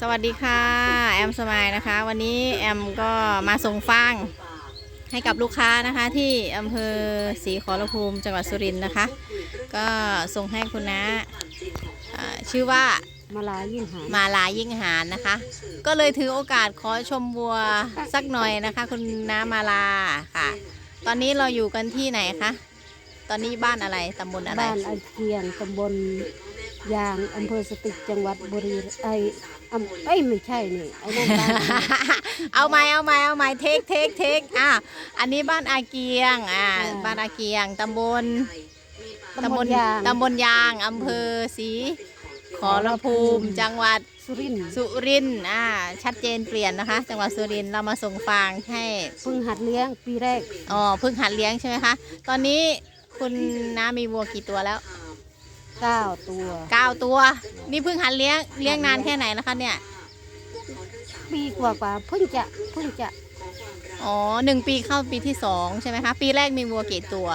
สวัสดีค่ะ แอมสมายนะคะ วันนี้แอมก็มาส่งฟางให้กับลูกค้านะคะที่อำเภอศรีขอรภูมิจังหวัดสุรินทร์นะคะ ก็ส่งให้คุณน้าอ่าชื่อว่ามาลายิ่งหายมาลายิ่งหารนะคะ ก็เลยถือโอกาสขอชมวัวสักหน่อยนะคะ คุณน้ามาลาค่ะ ตอนนี้เราอยู่กันที่ไหนคะ ตอนนี้บ้านอะไรตำบลอะไรบ้านไอเคียงตำบล ยางอำเภอสตึกจังหวัดบุรีไออำเอ้ยไม่ใช่นี่ไอ้นั่นบ้านเอาไหมเอาไหมเอาไหมเทคเทคเทคอะอันนี้บ้านอาเกียงอ่าอ่าบ้านอาเกียงตำบลตำบลยางตำบลยางอำเภอศรีขอรภูมิจังหวัดสุรินทร์สุรินทร์อ่าชัดเจนเปลี่ยนนะคะ จังหวัดสุรินทร์เรามาส่งฟางให้เพิ่งหัดเลี้ยงปีแรกอ๋อเพิ่งหัดเลี้ยงใช่ไหมคะ ตอนนี้คุณน้ามีวัวกี่ตัวแล้ว เก้าตัวเก้าตัว นี่เพิ่งหัดเลี้ยงเลี้ยงนานแค่ไหนนะคะเนี่ย ปีกว่ากว่าเพิ่งจะเพิ่งจะอ๋อหนึ่งปีเข้าปีที่สองใช่ไหมคะ ปีแรกมีวัวกี่ตัว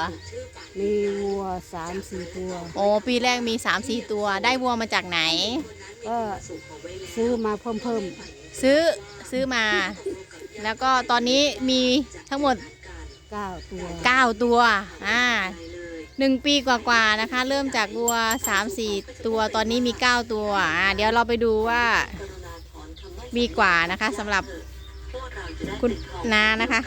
มีวัวสามสี่ตัวโอ้ปีแรกมี3 4ตัว ได้วัวมาจากไหน ก็ซื้อมาเพิ่มเพิ่มซื้อซื้อมา แล้วก็ตอนนี้มีทั้งหมดเก้าตัว9ตัว อ่า หนึ่งปีกว่าๆนะคะ เริ่มจากวัว3 4ตัวตอนนี้มี9ตัวอ่าเดี๋ยวเราไปดูว่า มีกว่านะคะสำหรับคุณนานะคะ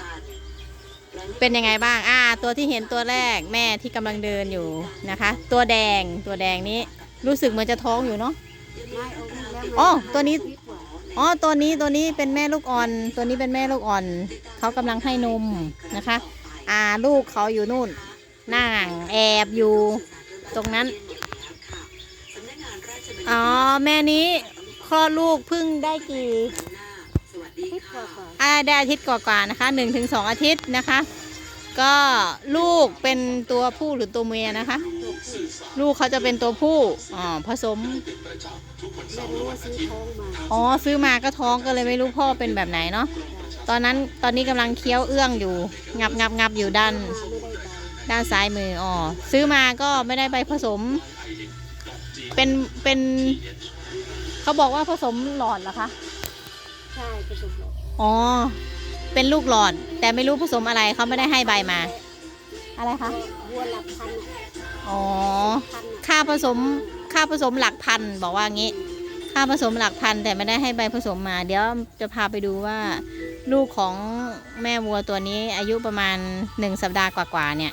เป็นยังไงบ้างอ่าตัวที่เห็นตัวแรกแม่ที่กำลังเดินอยู่นะคะ ตัวแดงตัวแดงนี้รู้สึกเหมือนจะท้องอยู่เนาะไม่เอาลูกแล้วอ๋อตัวนี้อ๋อตัวนี้ตัวนี้เป็นแม่ลูกอ่อน ตัวนี้เป็นแม่ลูกอ่อนเขากำลังให้นมนะคะ อ่าลูกเขาอยู่นู่น นั่งแอบอยู่ตรงนั้น อ๋อ แม่นี้คลอดลูกเพิ่งได้กี่คิดกว่ากว่าอ่าได้อาทิตย์กว่าๆนะคะหนึ่งถึงสองอาทิตย์นะคะ ก็ลูกเป็นตัวผู้หรือตัวเมียนะคะ ลูกเขาจะเป็นตัวผู้อ๋อผสมไม่รู้ว่าซื้อท้องมาอ๋อซื้อมาก็ท้องก็เลยไม่รู้พ่อเป็นแบบไหนเนาะตอนนั้นตอนนี้กำลังเคี้ยวเอื้องอยู่ งับงับงับอยู่ด้านมาไม่ได้ใบด้านซ้ายมืออ๋อซื้อมาก็ไม่ได้ไปผสม เป็นเป็น เขาบอกว่าผสมหลอดเหรอคะใช่ผสมหรอกอ๋อ เป็นลูกหลอด แต่ไม่รู้ผสมอะไรเขาไม่ได้ให้ใบมา อะไรคะวัวหลักพันอะอ๋อพันอะค่าผสมค่าผสมหลักพันบอกว่างี้ ค่าผสมหลักพันแต่ไม่ได้ให้ใบผสมมา เดี๋ยวจะพาไปดูว่าลูกของแม่วัวตัวนี้อายุประมาณหนึ่งสัปดาห์กว่าๆเนี่ย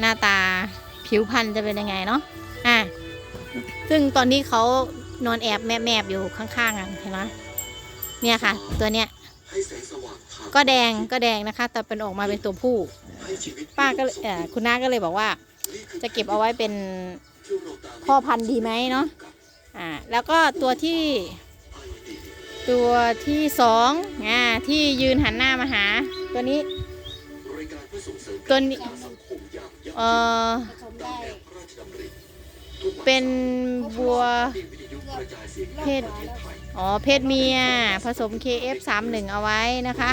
หน้าตาผิวพรรณจะเป็นยังไงเนาะอะซึ่งตอนนี้เขานอนแอบแมบๆอยู่ข้างๆอะเห็นไหมเนี่ยค่ะ ตัวเนี้ยก็แดงก็แดงนะคะ แต่เป็นออกมาเป็นตัวผู้ ป้าก็เออคุณน้าก็เลยบอกว่า จะเก็บเอาไว้เป็นพ่อพันธุ์ดีไหมเนาะอ่าแล้วก็ตัวที่ ตัวที่สองอ่าที่ยืนหันหน้ามาหา ตัวนี้ ตัวนี้ เออผสมได้เป็นบัวเพศรอบกว่าแล้วอ๋อเพศเมีย ผสม KF31 เอาไว้นะคะ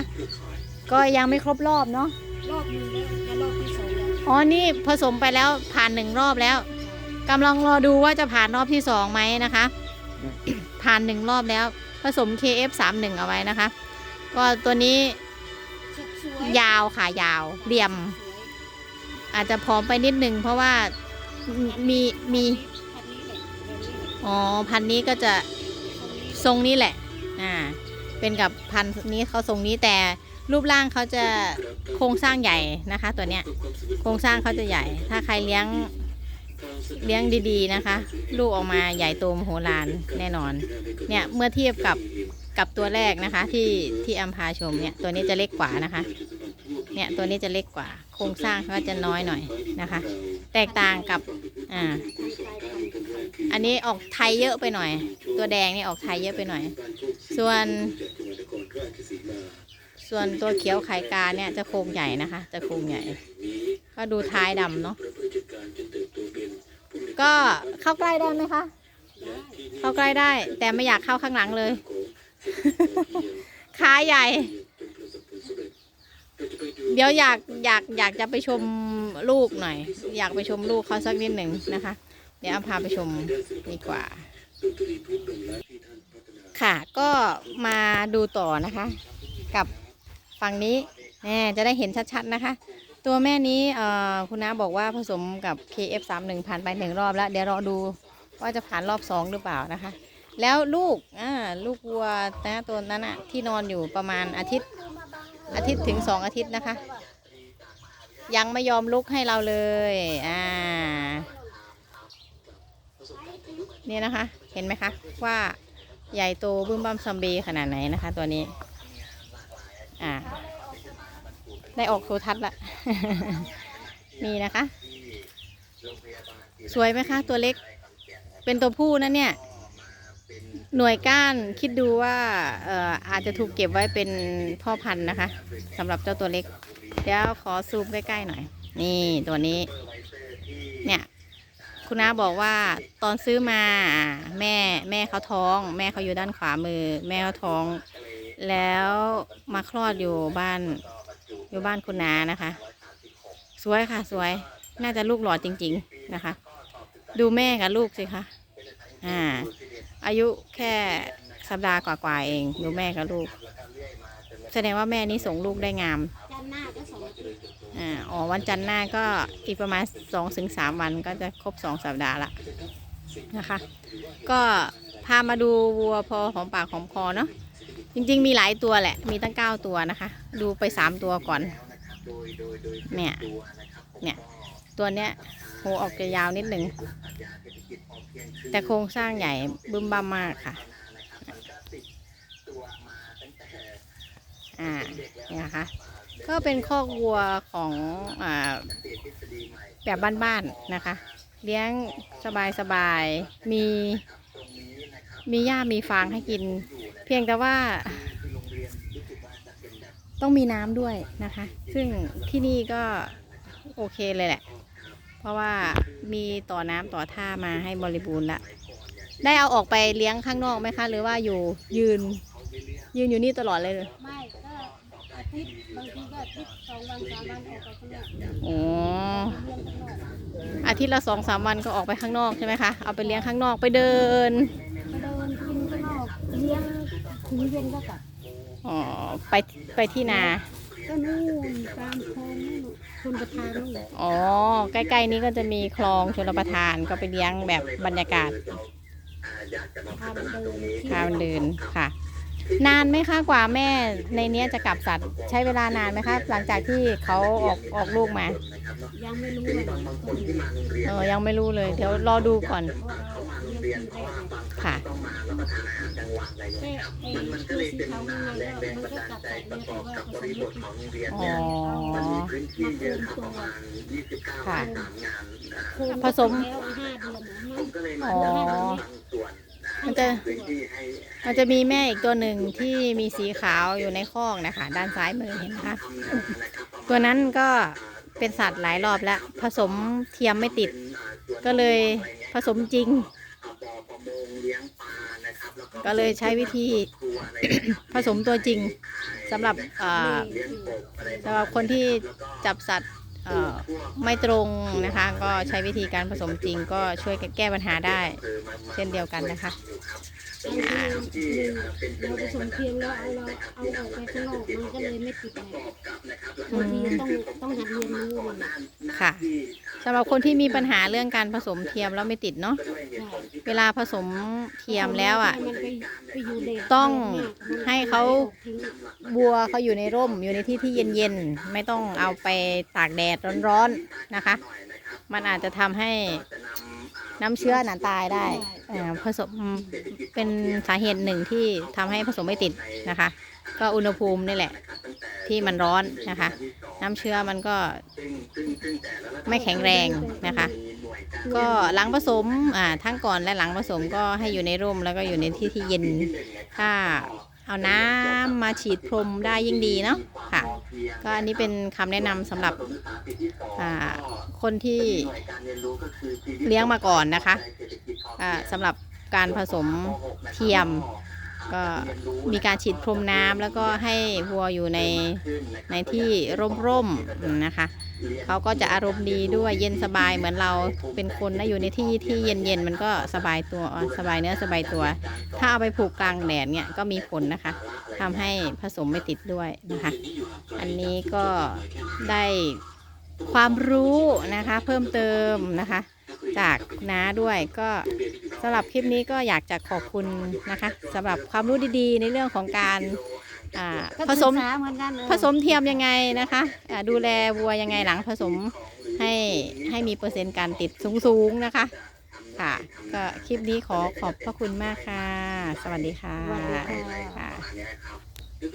ก็ยังไม่ครบรอบเนาะรอบหนึงแล้วจะรอบที่สองแล้วอ๋อนี่ผสมไปแล้วผ่านหนึ่งรอบแล้วกำลังรอดูว่าจะผ่านรอบที่สองไหมนะคะ ผ่านหนึ่งรอบแล้ว ผสม KF31 เอาไว้นะคะ ก็ตัวนี้สวยยาวค่ะยาวเหลี่ยมสวย อาจจะผอมไปนิดนึงเพราะว่ามีมีอ๋อพันนี้ก็จะทรงนี้แหละอ่าเป็นกับพันนี้เขาทรงนี้แต่รูปร่างเขาจะโครงสร้างใหญ่นะคะ ตัวเนี้ยโครงสร้างเขาจะใหญ่ ถ้าใครเลี้ยงเลี้ยงดีๆนะคะ ลูกออกมาใหญ่โตมโหฬารแน่นอน เนี่ยเมื่อเทียบกับกับตัวแรกนะคะ ที่ที่อัมพาชมเนี่ยตัวนี้จะเล็กกว่านะคะ เนี่ยตัวนี้จะเล็กกว่า ครงสร้างเขาก็จะน้อยหน่อยนะคะ แตกต่างกับอ่าทางกายพันธุ์อันนี้ออกไทยเยอะไปหน่อย ตัวแดงนี่ออกไทยเยอะไปหน่อย ส่วน ส่วนตัวเขียวไข่กาเนี่ยจะโครงใหญ่นะคะ จะโครงใหญ่ ก็ดูท้ายดำเนาะก็เข้าใกล้ได้ไหมคะ เข้าใกล้ได้ แต่ไม่อยากเข้าข้างหลังเลย ขาใหญ่ เดี๋ยวอยากอยากอยากจะไปชมลูกหน่อย อยากไปชมลูกเขาสักนิดหนึ่งนะคะ เดี๋ยวเอาพาไปชมดีกว่า ค่ะก็มาดูต่อนะคะ กับฝั่งนี้แน่จะได้เห็นชัดๆนะคะ ตัวแม่นี้คุณน้าบอกว่าผสมกับ KF31 ผ่านไปหนึ่งรอบแล้ว เดี๋ยวรอดูว่าจะผ่านรอบสองหรือเปล่านะคะ แล้วลูกอ่าลูกวัวนะตัวนั้นอะที่นอนอยู่ประมาณอาทิตย์ อาทิตย์ถึงสองอาทิตย์นะคะ ยังไม่ยอมลุกให้เราเลยอ่านี่นะคะ เห็นไหมคะ ว่าใหญ่โตบึ้มบั้มซัมเบขนาดไหนนะคะ ตัวนี้ อ่า ได้ออกโทรทัศน์ละนี่นะคะ สวยไหมคะ ตัวเล็ก เป็นตัวผู้นะเนี่ย หน่วยก้านคิดดูว่าเอ่ออาจจะถูกเก็บไว้เป็นพ่อพันธุ์นะคะสำหรับเจ้าตัวเล็ก เดี๋ยวขอซูมใกล้ๆหน่อย นี่ตัวนี้ เนี่ย คุณน้าบอกว่าตอนซื้อมาแม่แม่เขาท้อง แม่เขาอยู่ด้านขวามือ แม่เขาท้อง แล้วมาคลอดอยู่บ้าน อยู่บ้านคุณนานะคะ สวยค่ะสวย น่าจะลูกหล่อจริง ๆนะคะ ดูแม่กับลูกสิคะอ่า อายุแค่สัปดาห์กว่าๆเองดูแม่กับลูก แสดงว่าแม่นี้ส่งลูกได้งามจันหน้าก็สองอาทิตย์อ่าอ๋อวันจันทร์หน้าก็อีกประมาณสองถึงสามวันก็จะครบสองสัปดาห์ละนะคะ ก็พามาดูวัวพอของปากของคอเนาะจริง ๆ มีหลายตัวแหละ มีตั้งเก้าตัวนะคะ ดูไปสามตัวก่อน เนี่ย เนี่ย ตัวเนี้ยหูออกจะยาวนิดหนึ่ง แต่โครงสร้างใหญ่บึ้มบ้ามากค่ะ อ่าเนี่ยนะคะก็เป็นคอกวัวของอ่าแบบบ้านๆนะคะ เลี้ยงสบายๆ มี มีหญ้ามีฟางให้กิน เพียงแต่ว่าต้องมีน้ำด้วยนะคะ ซึ่งที่นี่ก็โอเคเลยแหละ เพราะว่ามีต่อน้ำต่อท่ามาให้บริบูรณ์ละ ได้เอาออกไปเลี้ยงข้างนอกไหมคะ หรือว่าอยู่ยืน ยืนอยู่นี่ตลอดเลยไม่ก็อาทิตย์บางทีก็อาทิตย์สองวันสามวันออกไปข้างนอกเลี้ยงอ๋อข้างนอกอาทิตย์ละสองสามวันก็ออกไปข้างนอกใช่ไหมคะเอาไปเลี้ยงข้างนอกไปเดินไปเดินกินข้างนอกเลี้ยงถึงเย็นก็กลับอ๋อไปไปที่นา ก็นู่นตามคลองนู่น ชนประทานนู่นอ๋อ ใกล้ๆนี้ก็จะมีคลองชลประทานก็ไปเลี้ยงแบบบรรยากาศพาไปเดินเที่พายวมันเดินค่ะ นานไหมคะกว่าแม่ในเนี้ยจะกลับสัตว์ใช้เวลานานไหมคะหลังจากที่เขาออกออกลูกมายังไม่รู้เลยคนเออยังไม่รู้เลย เดี๋ยวรอดูก่อน เพราะเรา เลี้ยงทีแรกค่ะแค่ไอ้ตัวสีขาวข้างในก็มันก็กลับใส่เนี่ยแต่ว่าผสมลูกมาอ๋อเกินตัวค่ะโคนผสมแล้วห้าเดือนนะอ๋อมันจะมันจะมีแม่อีกตัวหนึ่งที่มีสีขาวอยู่ในคอกนะคะ ด้านซ้ายมือเห็นไหมคะตัวนั้นก็เป็นสัตว์หลายรอบแล้ว ผสมเทียมไม่ติด ก็เลยผสมจริง ก็เลยใช้วิธีผสมตัวจริงสำหรับเอ่อสำหรับคนที่จับสัตว์เอ่อไม่ตรงนะคะ ก็ใช้วิธีการผสมจริงก็ช่วยแก้ปัญหาได้ เช่นเดียวกันนะคะบางทีหนึ่งเราผสมเทียมแล้วเอาเราเอาออกไปข้างนอกมันก็เลยไม่ติดไงบางทีต้องต้องหัดเรียนรู้มันนะค่ะสำหรับคนที่มีปัญหาเรื่องการผสมเทียมแล้วไม่ติดเนาะใช่ เวลาผสมเทียมแล้วอะ ต้องให้เขาบัวเขาอยู่ในร่มอยู่ในที่ที่เย็นๆ ไม่ต้องเอาไปตากแดดร้อนๆนะคะ มันอาจจะทำให้น้ำเชื้อหนาตายได้ผสมเป็นสาเหตุหนึ่งที่ทำให้ผสมไม่ติดนะคะ ก็อุณหภูมินี่แหละ ที่มันร้อนนะคะ น้ำเชื้อมันก็ไม่แข็งแรงนะคะ ก็หลังผสมอ่าทั้งก่อนและหลังผสมก็ให้อยู่ในร่มแล้วก็อยู่ในที่ที่เย็นถ้าเอาน้ำมาฉีดพรมได้ยิ่งดีเนาะค่ะ ก็อันนี้เป็นคำแนะนำสำหรับคนที่เลี้ยงมาก่อนนะคะสำหรับการผสมเทียม ก็มีการฉีดพรมน้ำแล้วก็ให้วัวอยู่ในในที่ร่มๆนะคะ เขาก็จะอารมณ์ดีด้วยเย็นสบายเหมือนเราเป็นคนนะอยู่ในที่ที่เย็นๆมันก็สบายตัวสบายเนื้อสบายตัว ถ้าเอาไปผูกกลางแดดเนี่ยก็มีผลนะคะทำให้ผสมไม่ติดด้วยนะคะ อันนี้ก็ได้ความรู้นะคะ เพิ่มเติมนะคะ จากน้าด้วยก็สำหรับคลิปนี้ก็อยากจะขอบคุณนะคะสำหรับความรู้ดีๆ ในเรื่องของการ อ่าก็ผสมศึกษาเหมือนกันเออผสมเทียมยังไงนะคะอ่าดูแลวัวยังไงหลังผสมให้ให้มีเปอร์เซ็นต์การติดสูงๆนะคะค่ะก็คลิปนี้ขอขอบพระคุณมากค่ะ สวัสดีค่ะสวัสดีค่ะค่ะ